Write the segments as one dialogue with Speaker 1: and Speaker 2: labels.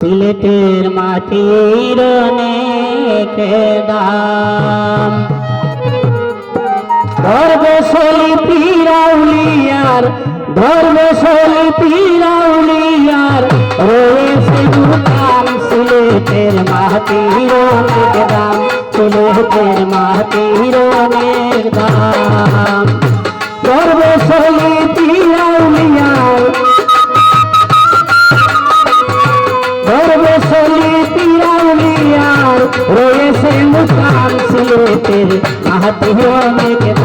Speaker 1: সিলেটের মাটির দাম। ধর্মশলী পিরাউলিয়ার ধর্মশলী পিরাউলিয়ার রয়েছে দুকাম সিলেটের মাটির দাম, সিলেটের মাটির দাম। অনেক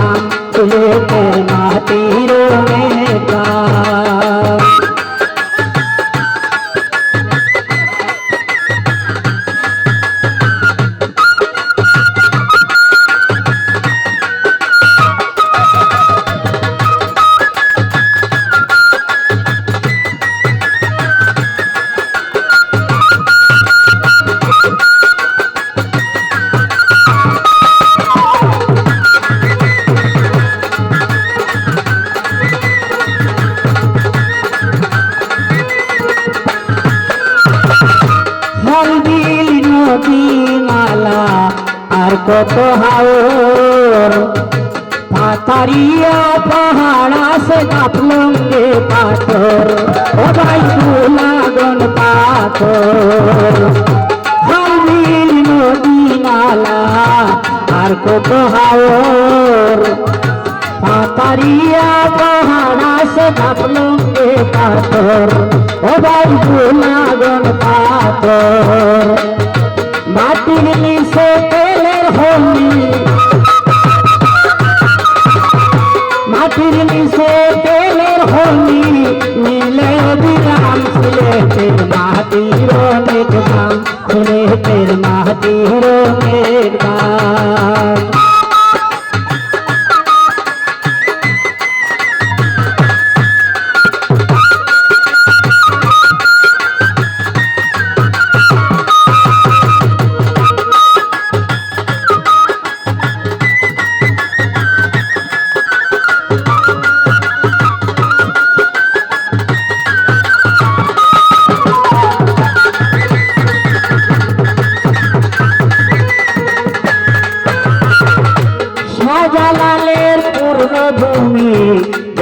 Speaker 1: কত হাওর। পাতারিয়া পাহাড় আছে কাপলঙ্গে পাথর। ও ভাই লাগন পাথর। হলদিল নদী মালা আর কত হাওর। পাতারিয়া পাহাড় আছে কাপলঙ্গে পাথর। ও ভাই লাগন পাথর। মাটির মাটির অনেক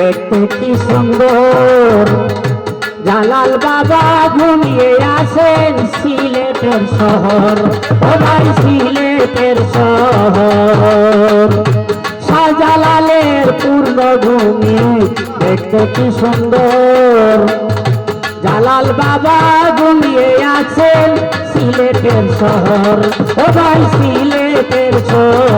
Speaker 1: দেখতে কি সুন্দর। জালাল বাবা ঘুমিয়ে আসেন সিলেটের শহর। ও ভাই, সিলেটের শহর। শাহজালালের পূর্ণভূমি দেখতে কি সুন্দর। জালাল বাবা ঘুমিয়ে আছেন সিলেটের শহর। ও ভাই, সিলেটের শহর।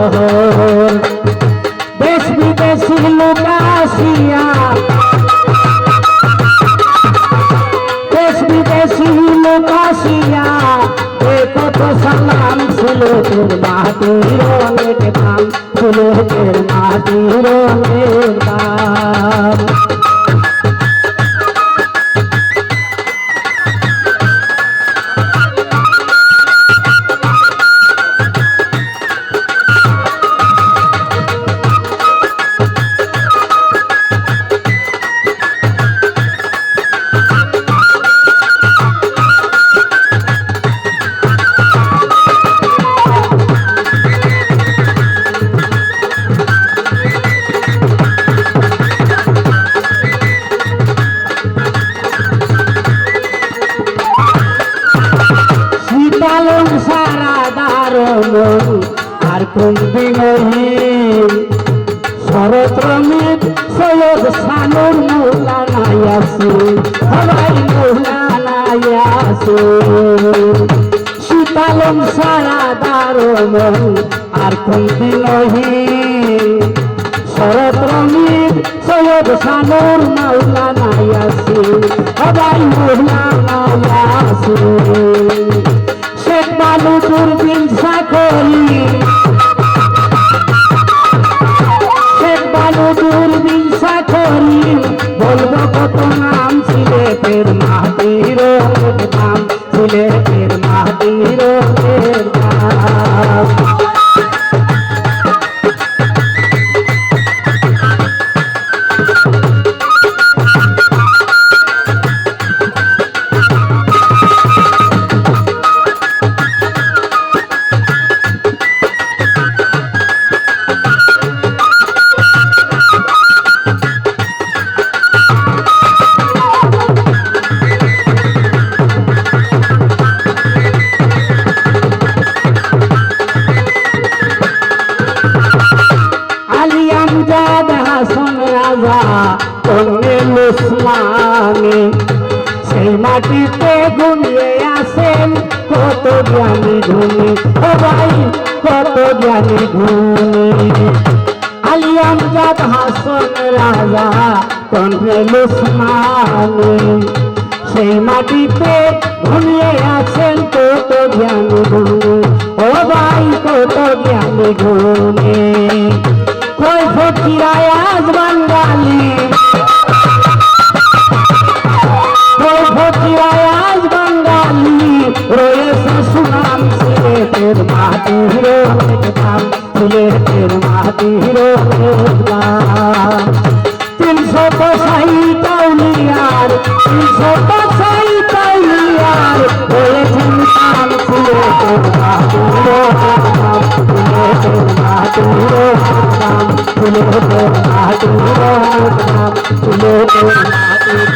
Speaker 1: কত সালাম সিলেটের মাটির অনেক দাম সিলেটের মাটির অনেক দাম কুম্বি মহিম শরৎ রমিত সৈয়দ সানুর মৌলা নাই আছে সবাই মৌলা নাই আছে শীতলং সারা দারণ আর কুম্বি মহিম শরৎ রমিত সৈয়দ সানুর মৌলা নাই আছে সবাই মৌলা সিলেটের কন্যে মুসমানে সেই মাটিতে ঘুমিয়ে আসেন কত জ্ঞানী ঘুমি সবাই কত জ্ঞানী ঘুমি আলিয়াম জাত হাসন রাজা কন্যে মুসমানে সেই মাটিতে ঘুমিয়ে আছেন, কত জ্ঞানী ঘুমি ও ভাই, কত জ্ঞানী ঘুমি তিনশো কষাই তাউলিয়ার তিনশো কষাই তাউলিয়ার বলেছেন কান কুয়ে তোরা তুলো কুয়ে তোরা তুলো নাম তুলো তোরা তুলো নাম তুলো তোরা তুলো